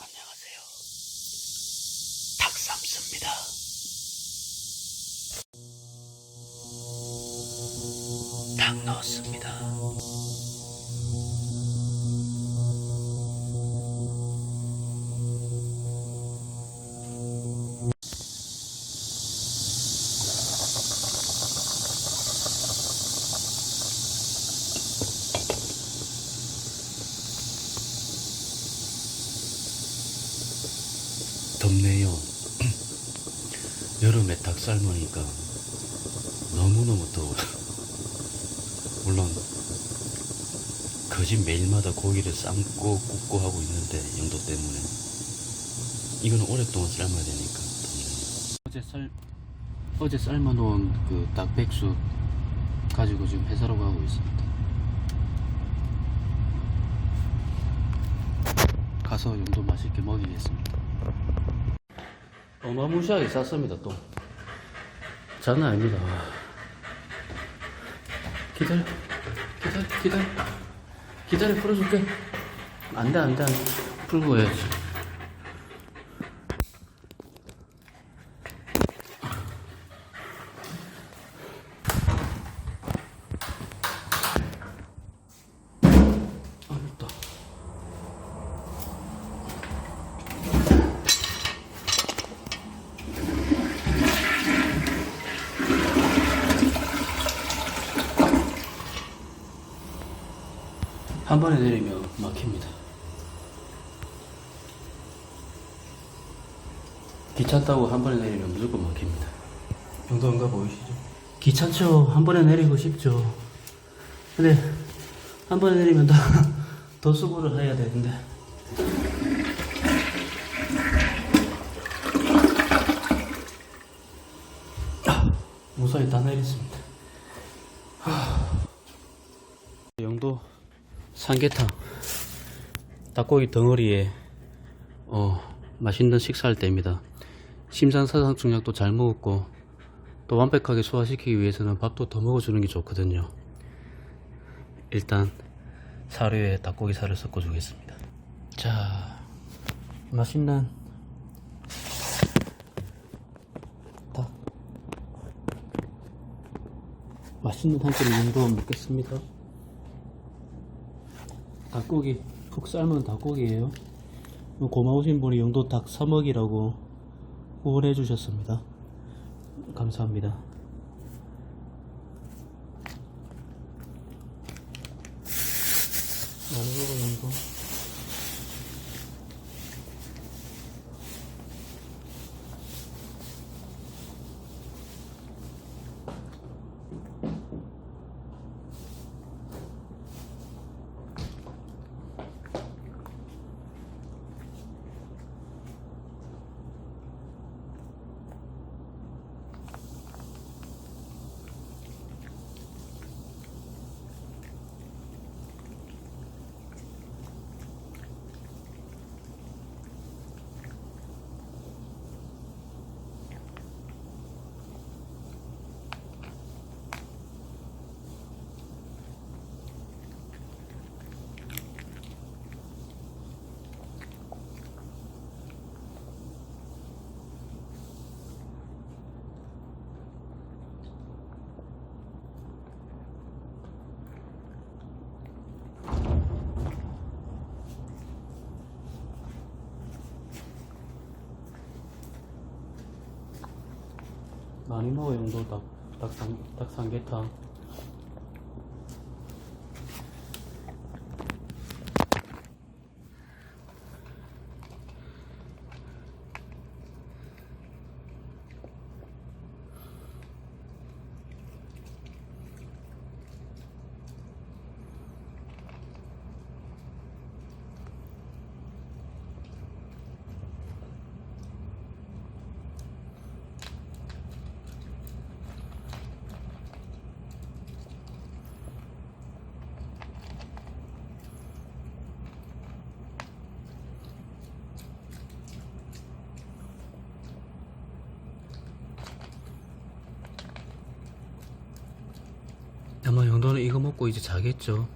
안녕하세요. 닭삼스입니다. 닭 넣었습니다. 덥네요. 여름에 닭 삶으니까 너무너무 더워요. 물론 거진 매일마다 고기를 삶고 굽고 하고 있는데 영도 때문에 이거는 오랫동안 삶아야 되니까. 어제 삶 어제 삶아놓은 그 닭백숙 가지고 지금 회사로 가고 있습니다. 가서 영도 맛있게 먹이겠습니다. 어마무시하게 쌌습니다 또. 장난 아닙니다. 기다려. 기다려. 기다려. 기다려. 풀어줄게. 안 돼 안 돼 안 돼. 풀고 해야지 아 맵다 한 번에 내리면 막힙니다. 기차 타고 한 번에 내리면 무조건 막힙니다. 영도인가 보이시죠? 기차죠. 한 번에 내리고 싶죠. 근데 한 번에 내리면 더, 더 수고를 해야 되는데. 아, 무사히 다 내렸습니다. 하. 영도 삼계탕 닭고기 덩어리에 어, 맛있는 식사할 때입니다. 심장사상 중약도 잘 먹었고 또 완벽하게 소화시키기 위해서는 밥도 더 먹어주는 게 좋거든요. 일단 사료에 닭고기 살을 섞어 주겠습니다. 자, 맛있는 닭 맛있는 한 끼를 정도 먹겠습니다. 닭고기 푹 삶은 닭고기예요. 뭐 고마우신 분이 영도 닭 3억이라고 후원해 주셨습니다. 감사합니다. 먹어 영도. 많이 먹어 영도 닭, 닭삼, 닭삼계탕. 아마 영도는 이거 먹고 이제 자겠죠.